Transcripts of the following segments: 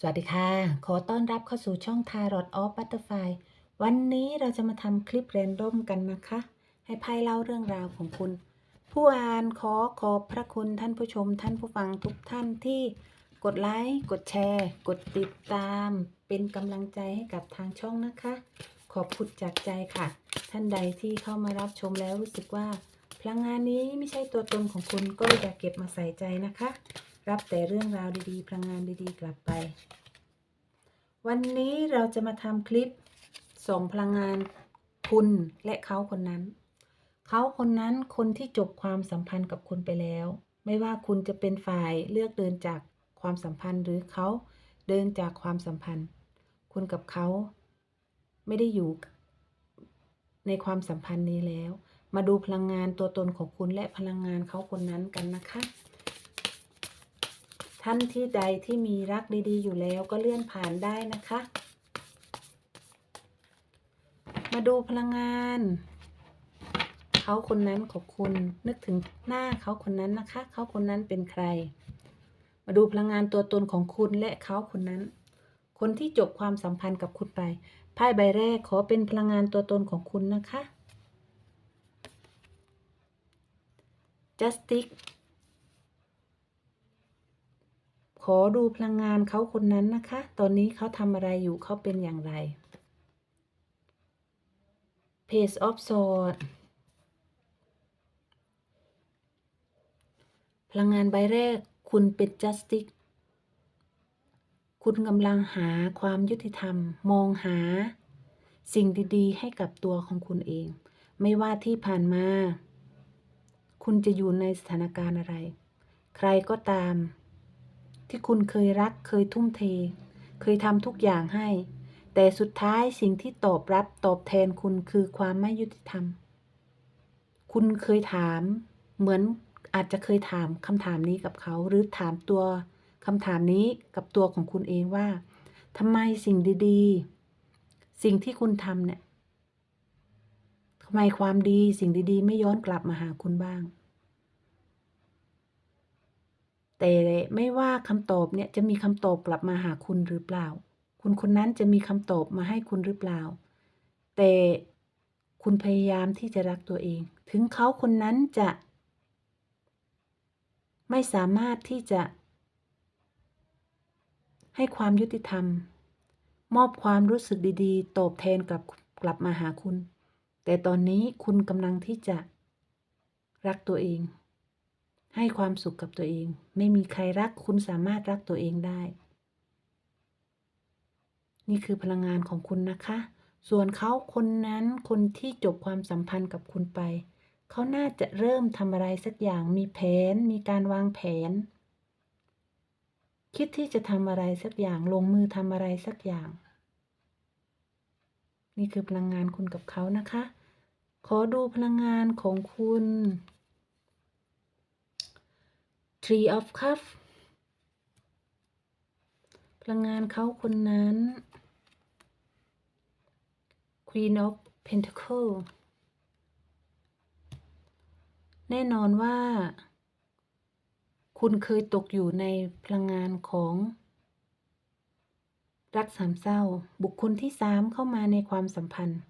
สวัสดีค่ะ ขอต้อนรับเข้าสู่ช่อง Tarot of Butterfly วันนี้เราจะมาทำคลิปเรนดอมกันนะคะ ให้ไพ่เล่าเรื่องราวของคุณ ผู้อ่านขอขอบพระคุณท่านผู้ชม ท่านผู้ฟังทุกท่านที่กดไลค์ กดแชร์ กดติดตาม เป็นกำลังใจให้กับทางช่องนะคะ ขอบคุณจากใจค่ะ ท่านใดที่เข้ามารับชมแล้วรู้สึกว่า พลังงานนี้ไม่ใช่ตัวตนของคุณก็อย่าเก็บมาใส่ใจนะคะ รับแต่เรื่องราวดีๆพลังงานดีๆ กลับไป วันนี้เราจะมาทำคลิป ส่งพลังงานคุณและเขาคนนั้น เขาคนนั้นคนที่จบความสัมพันธ์กับคุณไปแล้ว ไม่ว่าคุณจะเป็นฝ่ายเลือกเดินจากความสัมพันธ์หรือเขาเดินจากความสัมพันธ์ คุณกับเขาไม่ได้อยู่ในความสัมพันธ์นี้แล้ว มาดูพลังงานตัวตนของคุณและพลังงานเขาคนนั้นกันนะคะ ท่านที่ใดที่มีรักดีๆ อยู่แล้วก็เลื่อนผ่านได้นะคะ มาดูพลังงาน เขาคนนั้นของคุณนึกถึงหน้าเขาคนนั้นนะคะ เขาคนนั้นเป็นใคร มาดูพลังงานตัวตนของคุณและเขาคนนั้น คนที่จบความสัมพันธ์กับคุณไปไพ่ใบแรกขอเป็นพลังงานตัวตนของคุณนะคะ justice ขอดูพลังงานเขาคนนั้นนะคะ ตอนนี้เขาทำอะไรอยู่เขาเป็นอย่างไร Page of Swords พลังงานใบแรกคุณเป็น Justice คุณกำลังหาความยุติธรรม มองหา สิ่งดี ๆ ให้กับตัวของคุณเอง ไม่ว่าที่ผ่านมา คุณจะอยู่ในสถานการณ์อะไร ใครก็ตาม ที่คุณเคยรักเคยทุ่มเท เคยทำทุกอย่างให้ แต่สุดท้ายสิ่งที่ตอบรับตอบแทนคุณคือความไม่ยุติธรรม คุณเคยถาม เหมือนอาจจะเคยถามคำถามนี้กับเขา หรือถามตัวคำถามนี้กับตัวของคุณเองว่าทำไมสิ่งดีๆ สิ่งที่คุณทำเนี่ยทำไมความดีสิ่งดีๆ ไม่ย้อนกลับมาหาคุณบ้าง แต่ไม่ว่าคำตอบเนี่ยจะมีคำตอบกลับมาหาคุณหรือเปล่า คุณคนนั้นจะมีคำตอบมาให้คุณหรือเปล่า แต่คุณพยายามที่จะรักตัวเอง ถึงเขาคนนั้นจะ ไม่สามารถที่จะ ให้ความยุติธรรม มอบความรู้สึกดีๆ ตอบแทนกลับกลับมาหาคุณ แต่ตอนนี้คุณกำลังที่จะรักตัวเอง ให้ความสุขกับตัวเอง ไม่มีใครรักคุณสามารถรักตัวเองได้ นี่คือพลังงานของคุณนะคะ ส่วนเขาคนนั้นคนที่จบความสัมพันธ์กับคุณไป เขาน่าจะเริ่มทำอะไรสักอย่างมีแผน มีการวางแผน คิดที่จะทำอะไรสักอย่างลงมือทำอะไรสักอย่าง นี่คือพลังงานคุณกับเขานะคะ ขอดูพลังงานของคุณ Tree of Cup พลังงานเขาคนนั้น Queen of Pentacle แน่นอนว่า คุณเคยตกอยู่ในพลังงานของ รักสามเศร้า บุคคลที่สามเข้ามาในความสัมพันธ์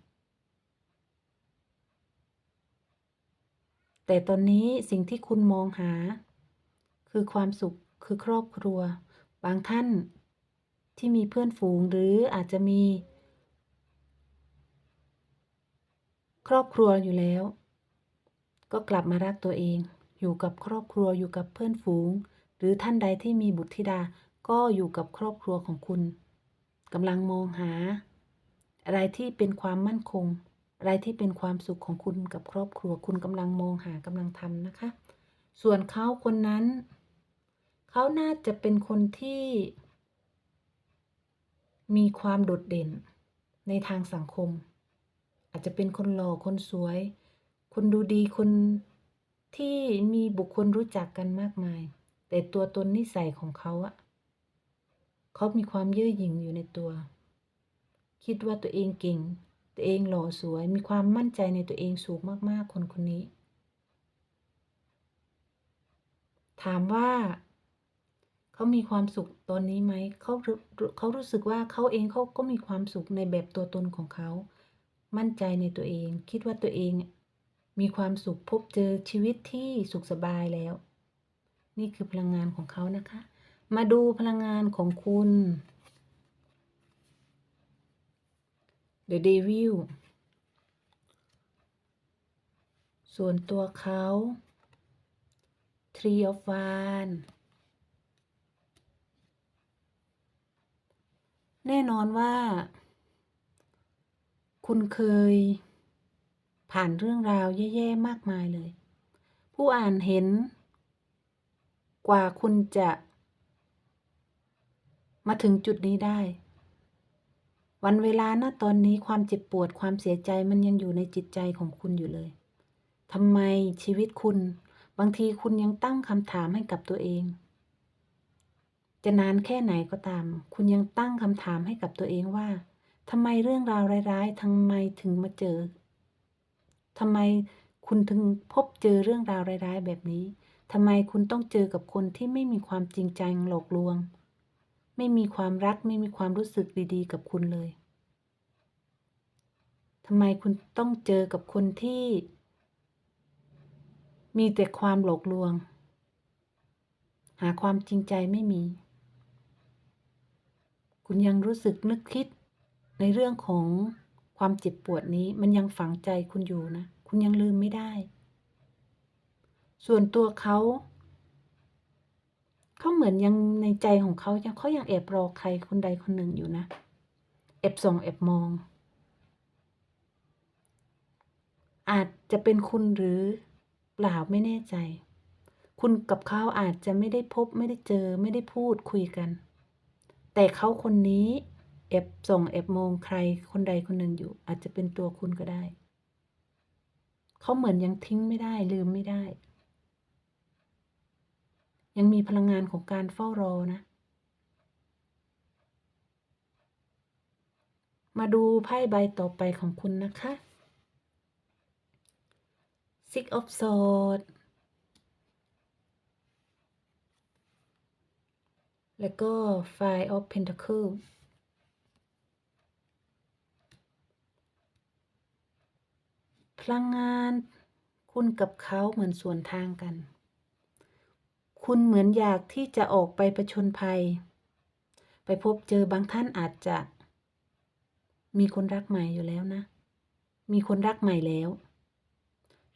แต่ตอนนี้สิ่งที่คุณมองหา คือความสุขคือครอบครัว บางท่านที่มีเพื่อนฝูงหรืออาจจะมี ครอบครัวอยู่แล้ว ก็กลับมารักตัวเอง อยู่กับครอบครัวอยู่กับเพื่อนฝูง หรือท่านใดที่มีบุตรธิดาก็อยู่กับครอบครัวของคุณกำลังมองหา อะไรที่เป็นความมั่นคง อะไรที่เป็นความสุขของคุณกับครอบครัวคุณกำลังมองหากำลังทำนะคะ ส่วนเขาคนนั้น เขาน่าจะเป็นคนที่ มีความโดดเด่นในทางสังคม อาจจะเป็นคนหล่อคนสวย คนดูดีคนที่มีบุคคลรู้จักกันมากมาย แต่ตัวตนนิสัยของเขาอะเขามีความเย่อหยิ่งอยู่ในตัว คิดว่าตัวเองเก่ง ตัวเองหล่อสวย มีความมั่นใจในตัวเองสูงมากๆ คนคนนี้ ถามว่า เขามีความสุขตอนนี้ไหมเขาเขารู้สึกว่าเขาเองเขาก็มีความสุขในแบบตัวตนของเขา มั่นใจในตัวเอง คิดว่าตัวเองมีความสุขพบเจอชีวิตที่สุขสบายแล้ว นี่คือพลังงานของเขานะคะ มาดูพลังงานของคุณ The Devil ส่วนตัวเขา Tree of Wands แน่นอนว่า คุณเคย ผ่านเรื่องราวแย่ๆมากมายเลย ผู้อ่านเห็น กว่าคุณจะ มาถึงจุดนี้ได้ วันเวลาณตอนนี้ความเจ็บปวดความเสียใจมันยังอยู่ในจิตใจของคุณอยู่เลยทำไมชีวิตคุณ บางทีคุณยังตั้งคำถามให้กับตัวเอง จะนานแค่ไหนก็ตาม คุณยังตั้งคำถามให้กับตัวเองว่าทำไมเรื่องราวร้ายๆทำไมถึงมาเจอทำไมคุณถึงพบเจอเรื่องราวร้ายๆ แบบนี้ทำไมคุณต้องเจอกับคนที่ไม่มีความจริงใจหลอกลวง ไม่มีความรักไม่มีความรู้สึกดีๆ กับคุณเลยทำไมคุณต้องเจอกับคนที่ มีแต่ความหลอกลวง หาความจริงใจไม่มี คุณยังรู้สึกนึกคิดในเรื่องของความเจ็บปวดนี้มันยังฝังใจคุณอยู่นะ คุณยังลืมไม่ได้ ส่วนตัวเขาเขาเหมือนยังในใจของเขายังเขายังแอบรอใครคนใดคนหนึ่งอยู่นะแอบส่องแอบมอง อาจจะเป็นคุณหรือเปล่าไม่แน่ใจ คุณกับเขาอาจจะไม่ได้พบไม่ได้เจอไม่ได้พูดคุยกัน แต่เขาคนนี้แอบส่งแอบมองใครคนใดคนหนึ่งอยู่ อาจจะเป็นตัวคุณก็ได้ เขาเหมือนยังทิ้งไม่ได้ลืมไม่ได้ ยังมีพลังงานของการเฝ้ารอนะ มาดูไพ่ใบต่อไปของคุณนะคะ Six of Swords แล้วก็ Five of Pentacles พลังงานคุณกับเขาเหมือนส่วนทางกัน คุณเหมือนอยากที่จะออกไปประชนภัย ไปพบเจอบางท่านอาจจะ มีคนรักใหม่อยู่แล้วนะ มีคนรักใหม่แล้ว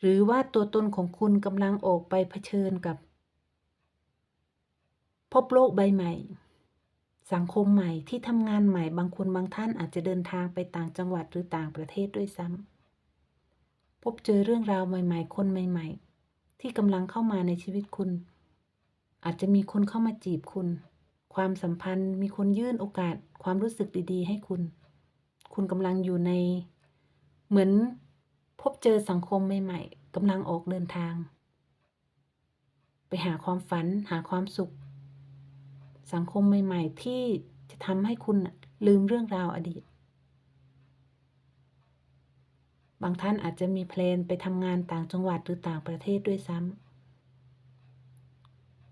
หรือว่าตัวตนของคุณกำลังออกไปเผชิญกับ พบโลกใบใหม่ สังคมใหม่ที่ทำงานใหม่บางคนบางท่านอาจจะเดินทางไปต่างจังหวัดหรือต่างประเทศด้วยซ้ำพบเจอเรื่องราวใหม่ ๆ คนใหม่ ๆ ที่กำลังเข้ามาในชีวิตคุณ อาจจะมีคนเข้ามาจีบคุณ ความสัมพันธ์มีคนยื่นโอกาสความรู้สึกดี ๆ ให้คุณ คุณกำลังอยู่ในเหมือนพบเจอสังคมใหม่ ๆกำลังออกเดินทาง ไปหาความฝันหาความสุข สังคมใหม่ๆ ที่จะทำให้คุณลืมเรื่องราวอดีต บางท่านอาจจะมีแพลนไปทำงานต่างจังหวัดหรือต่างประเทศด้วยซ้ำ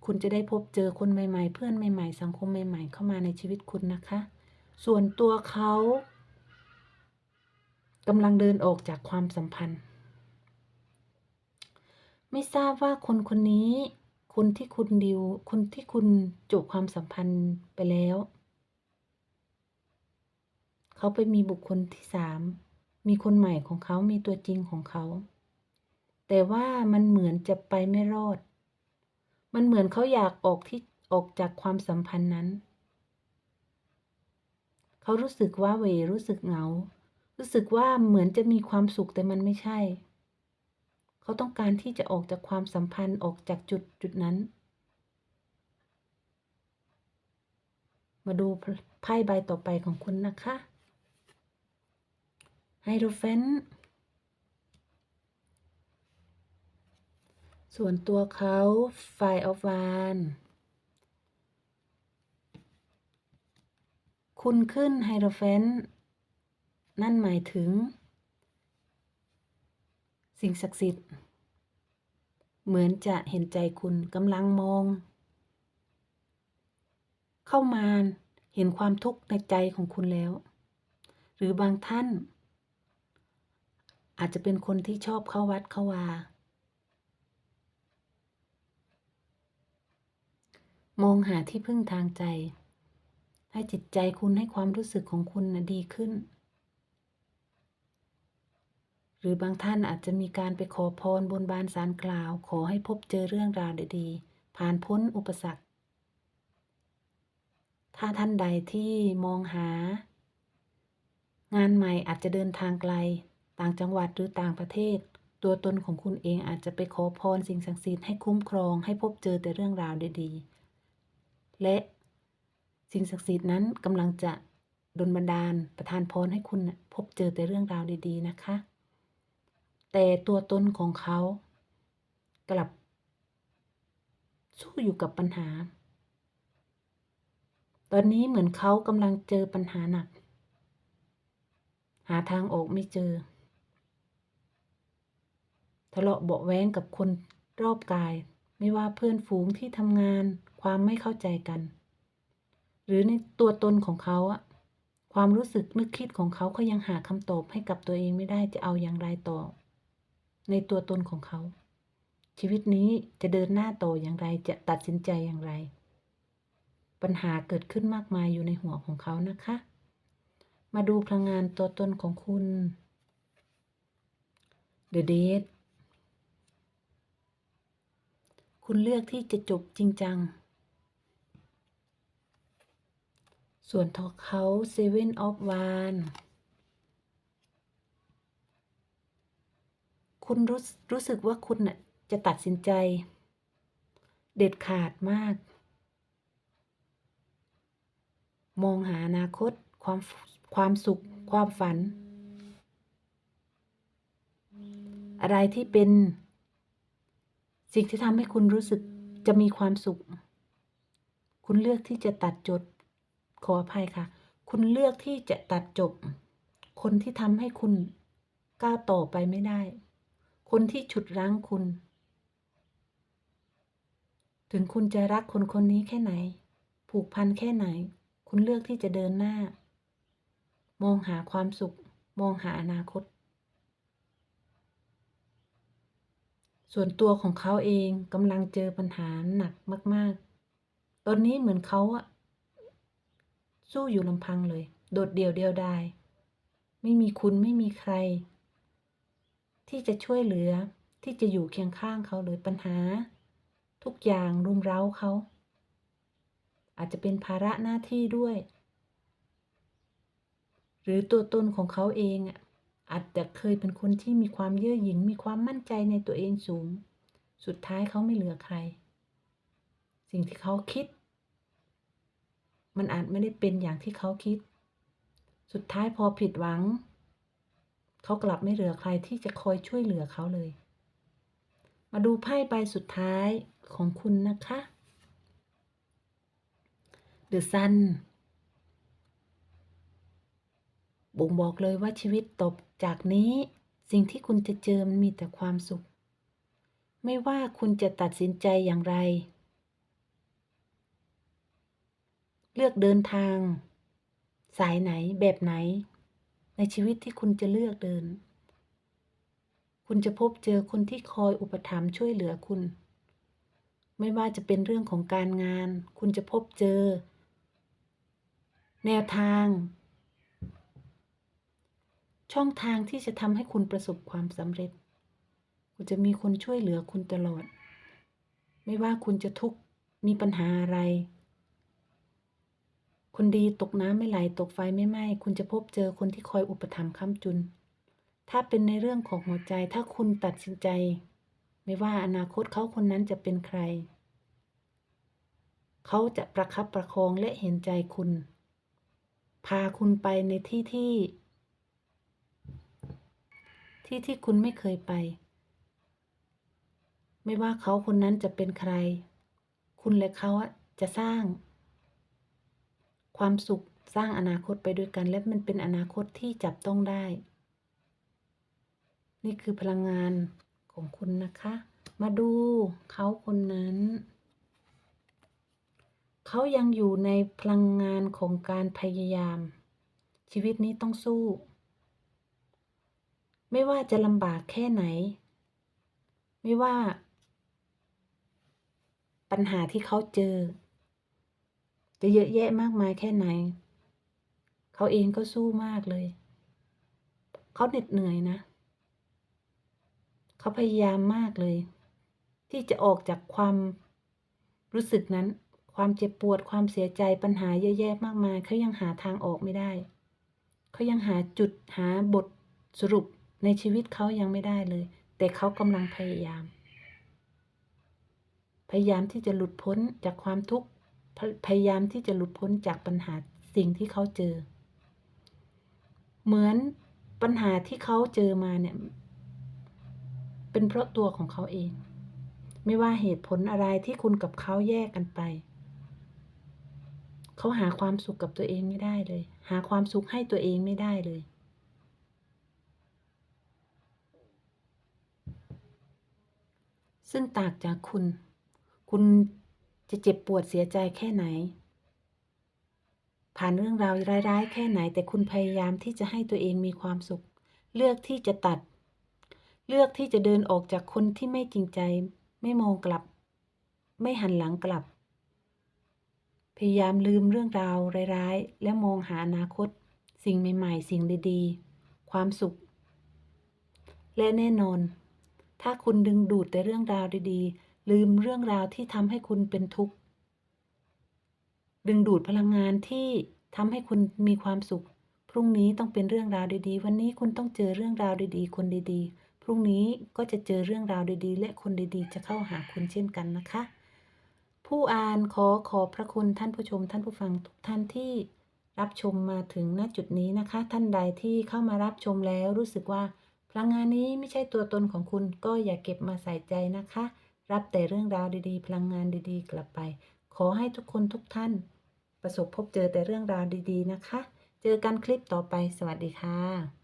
คุณจะได้พบเจอคนใหม่ๆ เพื่อนใหม่ๆ สังคมใหม่ๆ เข้ามาในชีวิตคุณนะคะ ส่วนตัวเขากำลังเดินออกจากความสัมพันธ์ ไม่ทราบว่าคนคนนี้ คนที่คุณดิว คนที่คุณจบความสัมพันธ์ไปแล้ว เขาไปมีบุคคลที่สามมีคนใหม่ของเขา มีตัวจริงของเขา แต่ว่ามันเหมือนจะไปไม่รอด มันเหมือนเขาอยากออกที่ออกจากความสัมพันธ์นั้น เขารู้สึกว่าเวรู้สึกเหงา รู้สึกว่าเหมือนจะมีความสุขแต่มันไม่ใช่ เขาต้องการที่จะออกจากความสัมพันธ์ออกจากจุดจุดนั้น มาดูไพ่ใบต่อไปของคุณนะคะไฮโดรเฟนส่วนตัวเขาไฟออฟวานคุณขึ้นไฮโดรเฟนนั่นหมายถึง สิ่งศักดิ์สิทธิ์ เหมือนจะเห็นใจคุณกำลังมอง เข้ามาเห็นความทุกข์ในใจของคุณแล้ว หรือบางท่าน อาจจะเป็นคนที่ชอบเข้าวัดเข้าวา มองหาที่พึ่งทางใจ ให้จิตใจคุณให้ความรู้สึกของคุณนะดีขึ้น หรือบางท่านอาจจะมีการไปขอพรบนบานสารกล่าว ขอให้พบเจอเรื่องราวดีๆ ผ่านพ้นอุปสรรค ถ้าท่านใดที่มองหา งานใหม่อาจจะเดินทางไกล ต่างจังหวัดหรือต่างประเทศ ตัวตนของคุณเองอาจจะไปขอพรสิ่งศักดิ์สิทธิ์ให้คุ้มครองให้พบเจอแต่เรื่องราวดีๆ และสิ่งศักดิ์สิทธิ์นั้นกำลังจะดลบันดาลประทานพรให้คุณพบเจอแต่เรื่องราวดีๆนะคะ แต่ตัวตนของเขากลับ สู้อยู่กับปัญหา ตอนนี้เหมือนเขากำลังเจอปัญหาหนัก หาทางออกไม่เจอ ทะเลาะเบาแว้งกับคนรอบกาย ไม่ว่าเพื่อนฝูงที่ทำงาน ความไม่เข้าใจกัน หรือในตัวตนของเขาอะความรู้สึกนึกคิดของเขาเขายังหาคำตอบให้กับตัวเองไม่ได้จะเอาอย่างไรต่อ ในตัวตนของเขา ชีวิตนี้จะเดินหน้าต่ออย่างไรจะตัดสินใจอย่างไร ปัญหาเกิดขึ้นมากมายอยู่ในหัวของเขานะคะ มาดูพลังงานตัวตนของคุณ The Date คุณเลือกที่จะจบจริงจัง ส่วนทอเขา Seven of Wands คุณรู้รู้สึกว่าคุณน่ะจะตัดสินใจ เด็ดขาดมาก มองหาอนาคต ความความสุข ความฝัน อะไรที่เป็นสิ่งที่ทำให้คุณรู้สึกจะมีความสุข คุณเลือกที่จะตัดจด ขออภัยค่ะ คุณเลือกที่จะตัดจบ คนที่ทำให้คุณก้าวต่อไปไม่ได้ คนที่ฉุดรั้งคุณ ถึงคุณจะรักคนคนนี้แค่ไหน ผูกพันแค่ไหน คุณเลือกที่จะเดินหน้า มองหาความสุข มองหาอนาคต ส่วนตัวของเขาเองกำลังเจอปัญหาหนักมาก ๆ ตอนนี้เหมือนเขาอะสู้อยู่ลำพังเลย โดดเดี่ยวเดียวดาย ไม่มีคุณไม่มีใคร ที่จะช่วยเหลือที่จะอยู่เคียงข้างเขาเลยปัญหา ทุกอย่างรุมเร้าเขา อาจจะเป็นภาระหน้าที่ด้วย หรือตัวตนของเขาเองอะอาจจะเคยเป็นคนที่มีความเย่อหยิ่งมีความมั่นใจในตัวเองสูง สุดท้ายเขาไม่เหลือใคร สิ่งที่เขาคิด มันอาจไม่ได้เป็นอย่างที่เขาคิด สุดท้ายพอผิดหวัง เขากลับไม่เหลือใครที่จะคอยช่วยเหลือเขาเลย มาดูไพ่ใบสุดท้ายของคุณนะคะ The Sun บ่งบอกเลยว่าชีวิตตบจากนี้สิ่งที่คุณจะเจอมันมีแต่ความสุข ไม่ว่าคุณจะตัดสินใจอย่างไร เลือกเดินทาง สายไหนแบบไหน ในชีวิตที่คุณจะเลือกเดิน คุณจะพบเจอคนที่คอยอุปถัมภ์ช่วยเหลือคุณ ไม่ว่าจะเป็นเรื่องของการงาน คุณจะพบเจอ แนวทาง ช่องทางที่จะทำให้คุณประสบความสำเร็จ คุณจะมีคนช่วยเหลือคุณตลอด ไม่ว่าคุณจะทุกข์มีปัญหาอะไร คนดีตกน้ำไม่ไหลตกไฟไม่ไหม้คุณจะพบเจอคนที่คอยอุปถัมภ์ค้ำจุน ถ้าเป็นในเรื่องของหัวใจถ้าคุณตัดสินใจ ไม่ว่าอนาคตเขาคนนั้นจะเป็นใคร เขาจะประคับประคองและเห็นใจคุณ พาคุณไปในที่ที่ ที่ที่คุณไม่เคยไป ไม่ว่าเขาคนนั้นจะเป็นใคร คุณและเขาจะสร้าง ความสุขสร้างอนาคตไปด้วยกัน และมันเป็นอนาคตที่จับต้องได้ นี่คือพลังงานของคุณนะคะ มาดูเขาคนนั้น เขายังอยู่ในพลังงานของการพยายาม ชีวิตนี้ต้องสู้ ไม่ว่าจะลำบากแค่ไหน ไม่ว่า ปัญหาที่เขาเจอ จะเยอะแยะมากมายแค่ไหน เขาเองก็สู้มากเลย เขาเหน็ดเหนื่อยนะ เขาพยายามมากเลย ที่จะออกจากความรู้สึกนั้น ความเจ็บปวดความเสียใจปัญหาเยอะแยะมากมาย เขายังหาทางออกไม่ได้ เขายังหาจุดหาบทสรุปในชีวิตเขายังไม่ได้เลย แต่เขากำลังพยายาม พยายามที่จะหลุดพ้นจากความทุกข์ พยายามที่จะหลุดพ้นจากปัญหาสิ่งที่เขาเจอ เหมือนปัญหาที่เขาเจอมาเนี่ย เป็นเพราะตัวของเขาเอง ไม่ว่าเหตุผลอะไรที่คุณกับเขาแยกกันไป เขาหาความสุขกับตัวเองไม่ได้เลย หาความสุขให้ตัวเองไม่ได้เลยซึ่งต่างจากคุณ คุณ จะเจ็บปวดเสียใจแค่ไหน ผ่านเรื่องราวร้ายๆ แค่ไหน แต่คุณพยายามที่จะให้ตัวเองมีความสุข เลือกที่จะตัด เลือกที่จะเดินออกจากคนที่ไม่จริงใจ ไม่มองกลับ ไม่หันหลังกลับ พยายามลืมเรื่องราวร้ายๆ และมองหาอนาคต สิ่งใหม่ๆ สิ่งดีๆ ความสุข และแน่นอน ถ้าคุณดึงดูดแต่เรื่องราวดีๆ ลืมเรื่องราวที่ทำให้คุณเป็นทุกข์ ดึงดูดพลังงานที่ทำให้คุณมีความสุข พรุ่งนี้ต้องเป็นเรื่องราวดีๆ วันนี้คุณต้องเจอเรื่องราวดีๆ คนดีๆ พรุ่งนี้ก็จะเจอเรื่องราวดีๆ และคนดีๆ จะเข้าหาคุณเช่นกันนะคะ ผู้อ่านขอขอบพระคุณท่านผู้ชม ท่านผู้ฟังทุกท่านที่รับชมมาถึงณจุดนี้นะคะ ท่านใดที่เข้ามารับชมแล้วรู้สึกว่าพลังงานนี้ไม่ใช่ตัวตนของคุณก็อย่าเก็บมาใส่ใจนะคะ รับแต่เรื่องราวดีๆ พลังงานดีๆ กลับไป ขอให้ทุกคนทุกท่าน ประสบพบเจอแต่เรื่องราวดีๆนะคะ เจอกันคลิปต่อไปสวัสดีค่ะ